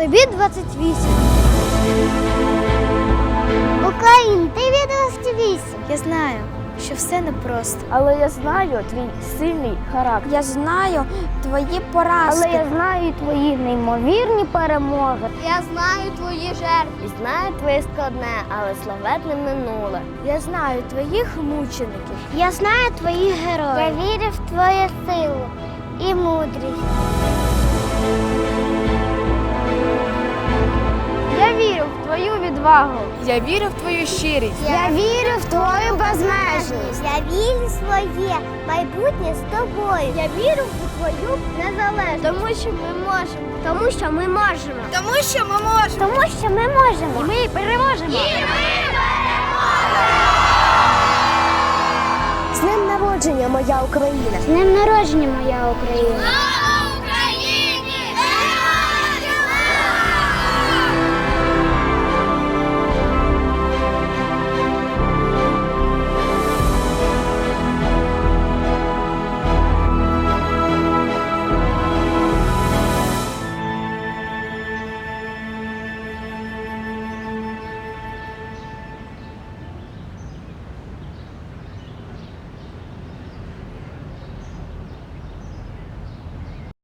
тобі 28. Україн, тобі 28. Я знаю, що все непросто. Але я знаю твій сильний характер. Я знаю твої поразки. Але я знаю твої неймовірні перемоги. Я знаю твої жертви. І знаю твоє складне, але славетне минуле. Я знаю твоїх мучеників. Я знаю твоїх героїв. Я вірю в твою силу і мудрість. Відвагу. Я вірю в твою щирість. Я вірю в твою безмежність. Я вірю в своє майбутнє з тобою. Я вірю в твою незалежність. Тому що ми можемо. Тому що ми можемо. Тому що ми можемо. Тому що ми можемо. Ми переможемо. З днем народження, моя Україна. З днем народження, моя Україна.